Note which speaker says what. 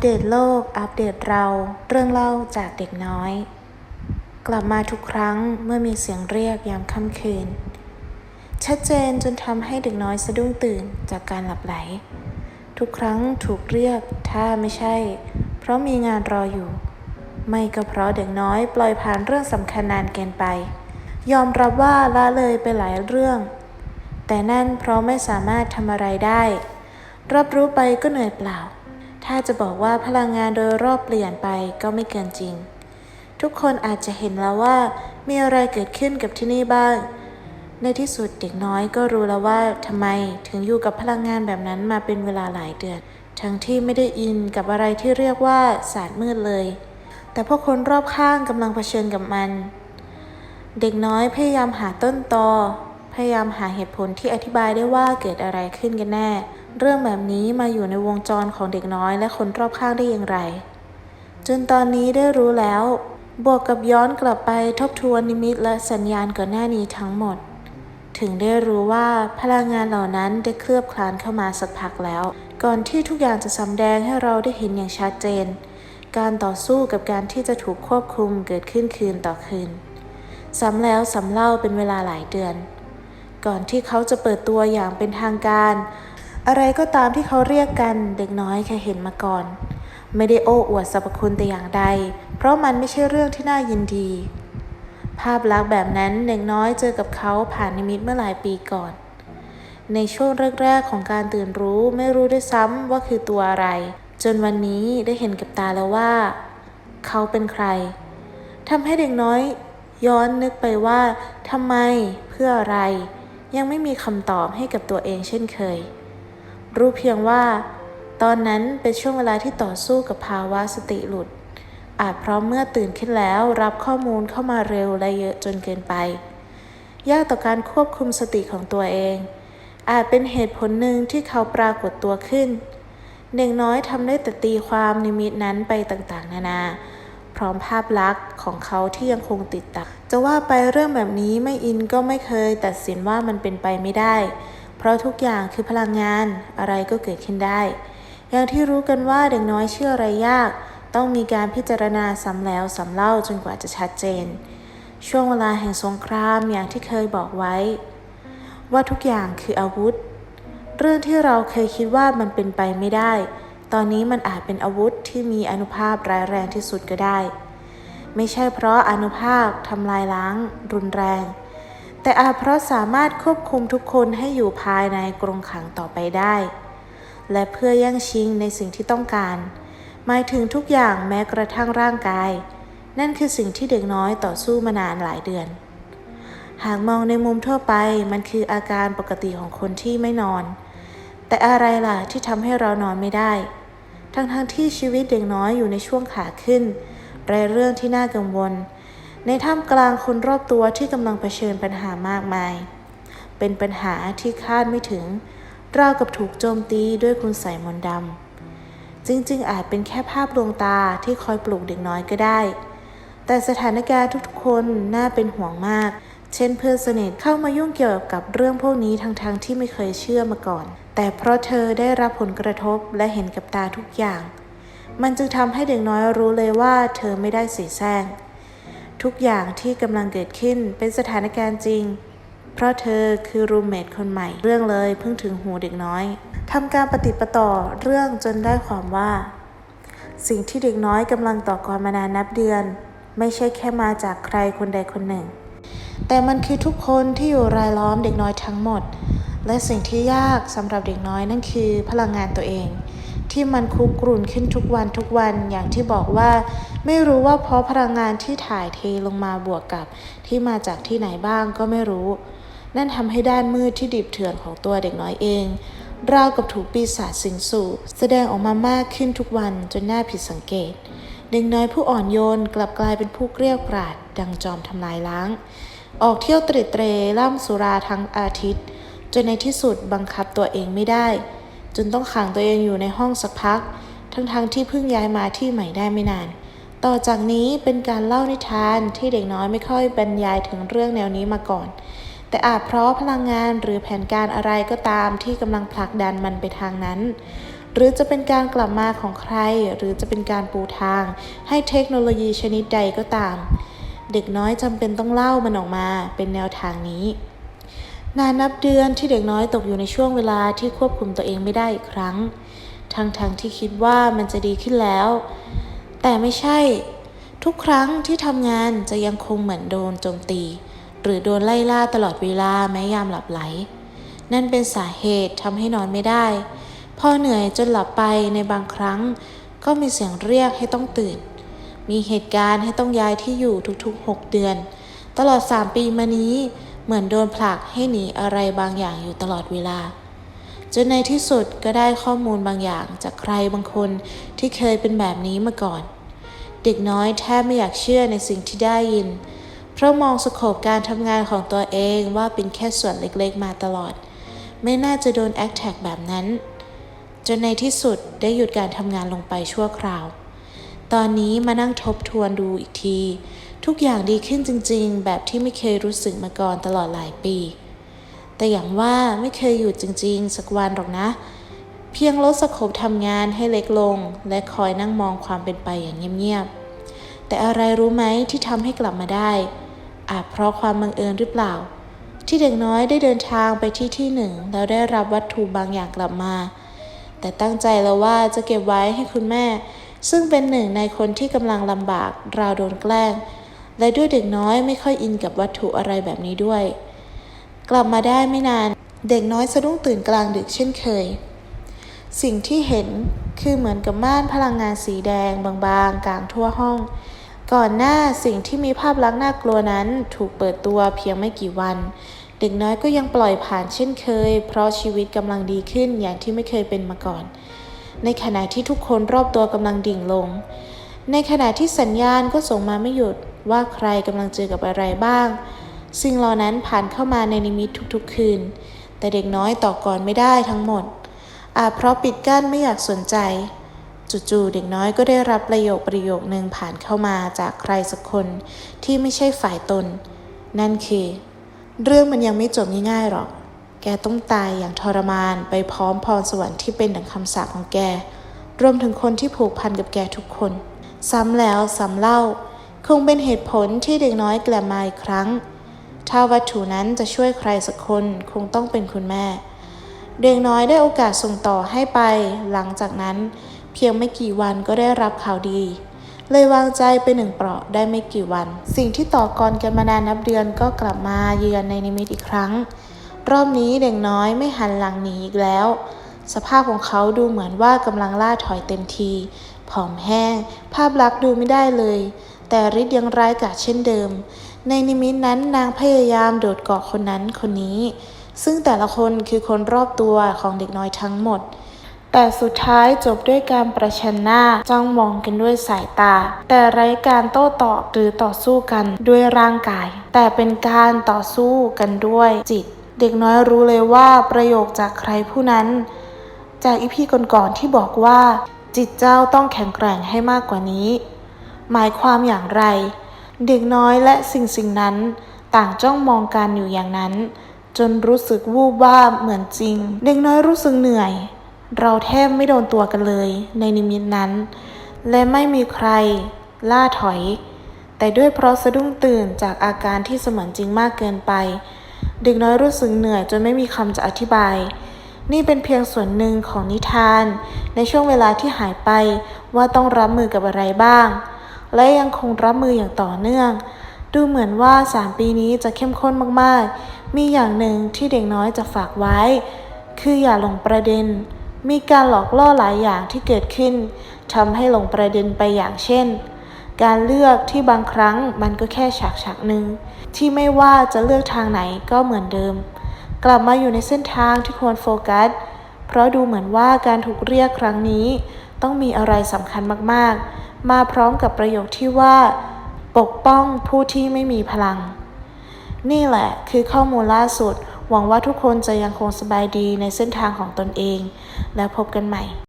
Speaker 1: อัปเดตโลก อัปเดตเรา เรื่องเล่าจากเด็กน้อย กลับมาทุกครั้งเมื่อมีเสียงเรียกยามค่ำคืน ชัดเจนจนทำให้เด็กน้อยสะดุ้งตื่นจากการหลับไหล ทุกครั้งถูกเรียกถ้าไม่ใช่ เพราะมีงานรออยู่ ไม่ก็เพราะเด็กน้อยปล่อยผ่านเรื่องสำคัญนานเกินไป ยอมรับว่าละเลยไปหลายเรื่อง แต่นั่นเพราะไม่สามารถทำอะไรได้ รับรู้ไปก็เหนื่อยเปล่า ถ้าจะบอกว่าพลังงานโดยรอบเปลี่ยนไปก็ไม่เกินจริง ทุกคนอาจจะเห็นแล้วว่ามีอะไรเกิดขึ้นกับที่นี่บ้าง ในที่สุดเด็กน้อยก็รู้แล้วว่าทำไมถึงอยู่กับพลังงานแบบนั้นมาเป็นเวลาหลายเดือน ทั้งที่ไม่ได้อินกับอะไรที่เรียกว่าศาสตร์มืดเลย แต่พวกคนรอบข้างกำลังเผชิญกับมัน เด็กน้อยพยายามหาต้นตอ พยายามหาเหตุผลที่อธิบายได้ว่าเกิดอะไรขึ้นกันแน่ เรื่องแบบนี้มาอยู่ในวงจรของเด็กน้อยและคนรอบข้างได้อย่างไร จนตอนนี้ได้รู้แล้ว บวกกับย้อนกลับไปทบทวนนิมิตและสัญญาณก่อนหน้านี้ทั้งหมด ถึงได้รู้ว่าพลังงานเหล่านั้นได้เคลือบคลานเข้ามาสักพักแล้ว ก่อนที่ทุกอย่างจะสำแดงให้เราได้เห็นอย่างชัดเจน การต่อสู้กับการที่จะถูกควบคุมเกิดขึ้นคืนต่อคืนซ้ำแล้วซ้ำเล่าเป็นเวลาหลายเดือน ก่อนที่เขาจะเปิดตัวอย่างเป็นทางการ อะไรก็ตามที่เขาเรียกกันเด็กน้อยเคยเห็นมาก่อน ไม่ได้โอ้อวดสรรพคุณแต่อย่างใด เพราะมันไม่ใช่เรื่องที่น่ายินดี ภาพลักษณ์แบบนั้นเด็กน้อยเจอกับเขาผ่านนิมิตเมื่อหลายปีก่อน ในช่วงแรกๆของการตื่นรู้ไม่รู้ด้วยซ้ำว่าคือตัวอะไร จนวันนี้ได้เห็นกับตาแล้วว่า เขาเป็นใครทำให้เด็กน้อยย้อนนึกไปว่าทำไมเพื่ออะไร ยังไม่มีคำตอบให้กับตัวเองเช่นเคย รู้เพียงว่า ตอนนั้นเป็นช่วงเวลาที่ต่อสู้กับภาวะสติหลุด อาจเพราะเมื่อตื่นขึ้นแล้วรับข้อมูลเข้ามาเร็วและเยอะจนเกินไป ยากต่อการควบคุมสติของตัวเอง อาจเป็นเหตุผลหนึ่งที่เขาปรากฏตัวขึ้นเด็กน้อยทำได้แต่ตีความนิมิตนั้นไปต่างๆ นานา พร้อมภาพลักษณ์ของเขาที่ยังคงติดตักจะว่าไปเรื่องแบบนี้ไม่อินก็ไม่เคยตัดสินว่ามันเป็นไปไม่ได้ เพราะทุกอย่างคือพลังงานอะไรก็เกิดขึ้นได้ อย่างที่รู้กันว่าเด็กน้อยเชื่ออะไรยาก ต้องมีการพิจารณาซ้ำแล้วซ้ำเล่าจนกว่าจะชัดเจน ช่วงเวลาแห่งสงครามอย่างที่เคยบอกไว้ ว่าทุกอย่างคืออาวุธ เรื่องที่เราเคยคิดว่ามันเป็นไปไม่ได้ ตอนนี้มันอาจเป็นอาวุธที่มีอนุภาพร้ายแรงที่สุดก็ได้ ไม่ใช่เพราะอนุภาพทำลายล้าง รุนแรง แต่อาเพราะสามารถควบคุมทุกคนให้อยู่ภายในกรงขังต่อไปได้ และเพื่อแย่งชิงในสิ่งที่ต้องการ หมายถึงทุกอย่างแม้กระทั่งร่างกาย นั่นคือสิ่งที่เด็กน้อยต่อสู้มานานหลายเดือน หากมองในมุมทั่วไปมันคืออาการปกติของคนที่ไม่นอน แต่อะไรล่ะที่ทำให้เรานอนไม่ได้ ทั้งๆทที่ชีวิตเด็กน้อยอยู่ในช่วงขาขึ้นไรเรื่องที่น่ากังวล ในท่ามกลางคนรอบตัวที่กำลังเผชิญปัญหามากมาย เป็นปัญหาที่คาดไม่ถึง ราวกับถูกโจมตีด้วยคุณใส่มนต์ดำ จริงๆ อาจเป็นแค่ภาพลวงตาที่คอยปลุกเด็กน้อยก็ได้ แต่สถานการณ์ทุกคนน่าเป็นห่วงมาก เช่นเพื่อนสนิทเข้ามายุ่งเกี่ยวกับเรื่องพวกนี้ทั้งๆทที่ไม่เคยเชื่อมาก่อน แต่เพราะเธอได้รับผลกระทบและเห็นกับตาทุกอย่าง มันจึงทำให้เด็กน้อยรู้เลยว่าเธอไม่ได้เสียแซง ทุกอย่างที่กำลังเกิดขึ้นเป็นสถานการณ์จริง เพราะเธอคือรูมเมทคนใหม่ เรื่องเลยเพิ่งถึงหูเด็กน้อยทำการปฏิปต่อเรื่องจนได้ความว่า สิ่งที่เด็กน้อยกำลังต่อกรมานานนับเดือน ไม่ใช่แค่มาจากใครคนใดคนหนึ่ง แต่มันคือทุกคนที่อยู่รายล้อมเด็กน้อยทั้งหมด และสิ่งที่ยากสำหรับเด็กน้อยนั่นคือพลังงานตัวเอง ที่มันคุกรุ่นขึ้นทุกวันทุกวันอย่างที่บอกว่า ไม่รู้ว่าเพราะพลังงานที่ถ่ายเทลงมาบวกกับที่มาจากที่ไหนบ้างก็ไม่รู้ นั่นทำให้ด้านมืดที่ดิบเถื่อนของตัวเด็กน้อยเองราวกับถูกปีศาจสิงสู่ แสดงออกมามากขึ้นทุกวันจนน่าผิดสังเกต เด็กน้อยผู้อ่อนโยนกลับกลายเป็นผู้เกลี้ยกล่อดดังจอมทำลายล้าง ออกเที่ยวตริเตรล่ำสุราทั้งอาทิตย์ จนในที่สุดบังคับตัวเองไม่ได้ จนต้องขังตัวเองอยู่ในห้องสักพัก ทั้งๆทที่เพิ่งย้ายมาที่ใหม่ได้ไม่นาน ต่อจากนี้เป็นการเล่านิทานที่เด็กน้อยไม่ค่อยบรรยายถึงเรื่องแนวนี้มาก่อน แต่อาจเพราะพลังงานหรือแผนการอะไรก็ตามที่กำลังผลักดันมันไปทางนั้น หรือจะเป็นการกลับมาของใคร หรือจะเป็นการปูทาง ให้เทคโนโลยีชนิดใดก็ตาม เด็กน้อยจำเป็นต้องเล่ามันออกมาเป็นแนวทางนี้ นานนับเดือนที่เด็กน้อยตกอยู่ในช่วงเวลาที่ควบคุมตัวเองไม่ได้อีกครั้ง ทั้งๆทที่คิดว่ามันจะดีขึ้นแล้ว แต่ไม่ใช่ ทุกครั้งที่ทำงานจะยังคงเหมือนโดนโจมตี หรือโดนไล่ล่าตลอดเวลาแม้ยามหลับไหล นั่นเป็นสาเหตุทำให้นอนไม่ได้ พอเหนื่อยจนหลับไปในบางครั้ง ก็มีเสียงเรียกให้ต้องตื่น มีเหตุการณ์ให้ต้องย้ายที่อยู่ทุกๆ 6 เดือน ตลอด 3 ปีมานี้เหมือนโดนผลักให้หนีอะไรบางอย่างอยู่ตลอดเวลา จนในที่สุดก็ได้ข้อมูลบางอย่างจากใครบางคนที่เคยเป็นแบบนี้มาก่อน เด็กน้อยแทบไม่อยากเชื่อในสิ่งที่ได้ยิน เพราะมองสโคปการทำงานของตัวเองว่าเป็นแค่ส่วนเล็กๆมาตลอด ไม่น่าจะโดนแอคแท็กแบบนั้น จนในที่สุดได้หยุดการทำงานลงไปชั่วคราว ตอนนี้มานั่งทบทวนดูอีกที ทุกอย่างดีขึ้นจริงๆ แบบที่ไม่เคยรู้สึกมาก่อนตลอดหลายปี แต่อย่างว่าไม่เคยหยุดจริงๆ สักวันหรอกนะ เพียงลดสโคปทำงานให้เล็กลง และคอยนั่งมองความเป็นไปอย่างเงียบๆ แต่อะไรรู้ไหมที่ทำให้กลับมาได้ อาจเพราะความบังเอิญหรือเปล่า ที่เด็กน้อยได้เดินทางไปที่ที่หนึ่ง แล้วได้รับวัตถุบางอย่างกลับมา แต่ตั้งใจแล้วว่าจะเก็บไว้ให้คุณแม่ ซึ่งเป็นหนึ่งในคนที่กำลังลำบากราวโดนแกล้งและด้วยเด็กน้อยไม่ค่อยอินกับวัตถุอะไรแบบนี้ด้วย กลับมาได้ไม่นาน เด็กน้อยสะดุ้งตื่นกลางดึกเช่นเคย สิ่งที่เห็นคือเหมือนกับม่านพลังงานสีแดงบางๆ กลางทั่วห้อง ก่อนหน้าสิ่งที่มีภาพลักษณ์น่ากลัวนั้นถูกเปิดตัวเพียงไม่กี่วัน เด็กน้อยก็ยังปล่อยผ่านเช่นเคย เพราะชีวิตกำลังดีขึ้นอย่างที่ไม่เคยเป็นมาก่อน ในขณะที่ทุกคนรอบตัวกำลังดิ่งลง ในขณะที่สัญญาณก็ส่งมาไม่หยุดว่าใครกำลังเจอกับอะไรบ้าง สิ่งเหล่านั้นผ่านเข้ามาในนิมิตทุกๆคืน แต่เด็กน้อยต่อก่อนไม่ได้ทั้งหมด อาจเพราะปิดกั้นไม่อยากสนใจ จู่ๆเด็กน้อยก็ได้รับประโยคประโยคนึงผ่านเข้ามาจากใครสักคนที่ไม่ใช่ฝ่ายตน นั่นคือ เรื่องมันยังไม่จบง่ายๆหรอก แกต้องตายอย่างทรมานไปพร้อมพรสวรรค์ที่เป็นดังคำสาปของแก รวมถึงคนที่ผูกพันกับแกทุกคน ซ้ำแล้วซ้ำเล่า คงเป็นเหตุผลที่เด็กน้อยกลับมาอีกครั้ง ถ้าวัตถุนั้นจะช่วยใครสักคนคงต้องเป็นคุณแม่ เด็กน้อยได้โอกาสส่งต่อให้ไป หลังจากนั้น เพียงไม่กี่วันก็ได้รับข่าวดี เลยวางใจไปหนึ่งเปราะได้ไม่กี่วัน สิ่งที่ต่อกรกันมานานนับเดือนก็กลับมาเยือนในนิมิตอีกครั้ง รอบนี้เด็กน้อยไม่หันหลังหนีอีกแล้ว สภาพของเขาดูเหมือนว่ากำลังล่าถอยเต็มทีผอมแห้ง ภาพลักษณ์ดูไม่ได้เลย แต่ฤทธิ์ยังร้ายกาจเช่นเดิม ในนิมิตนั้นนางพยายามโดดเกาะคนนั้นคนนี้ ซึ่งแต่ละคนคือคนรอบตัวของเด็กน้อยทั้งหมด แต่สุดท้ายจบด้วยการประชันหน้าจ้องมองกันด้วยสายตา แต่ไร้การโต้ตอบหรือต่อสู้กันด้วยร่างกาย แต่เป็นการต่อสู้กันด้วยจิต เด็กน้อยรู้เลยว่าประโยคจากใครผู้นั้น จากอีพีก่อนๆที่บอกว่า จิตเจ้าต้องแข็งแกร่งให้มากกว่านี้ หมายความอย่างไร เด็กน้อยและสิ่งสิ่งนั้น ต่างจ้องมองกันอยู่อย่างนั้น จนรู้สึกวูบว่าบเหมือนจริง เด็กน้อยรู้สึกเหนื่อย เราแทบไม่โดนตัวกันเลย ในนิมิตนั้น และไม่มีใคร ล่าถอย แต่ด้วยเพราะสะดุ้งตื่นจากอาการที่เสมือนจริงมากเกินไป เด็กน้อยรู้สึกเหนื่อยจนไม่มีคำจะอธิบาย นี่เป็นเพียงส่วนหนึ่งของนิทาน ในช่วงเวลาที่หายไปว่าต้องรับมือกับอะไรบ้าง และยังคงรับมืออย่างต่อเนื่อง ดูเหมือนว่า 3 ปีนี้จะเข้มข้นมากๆ มีอย่างหนึ่งที่เด็กน้อยจะฝากไว้ คืออย่าหลงประเด็น มีการหลอกล่อหลายอย่างที่เกิดขึ้นทำให้หลงประเด็นไปอย่างเช่น การเลือกที่บางครั้งมันก็แค่ฉากฉากหนึ่งที่ไม่ว่าจะเลือกทางไหนก็เหมือนเดิม กลับมาอยู่ในเส้นทางที่ควรโฟกัสเพราะดูเหมือนว่าการถูกเรียกครั้งนี้ ต้องมีอะไรสำคัญมากๆ มาพร้อมกับประโยคที่ว่า ปกป้องผู้ที่ไม่มีพลัง นี่แหละคือข้อมูลล่าสุด หวังว่าทุกคนจะยังคงสบายดีในเส้นทางของตนเอง และพบกันใหม่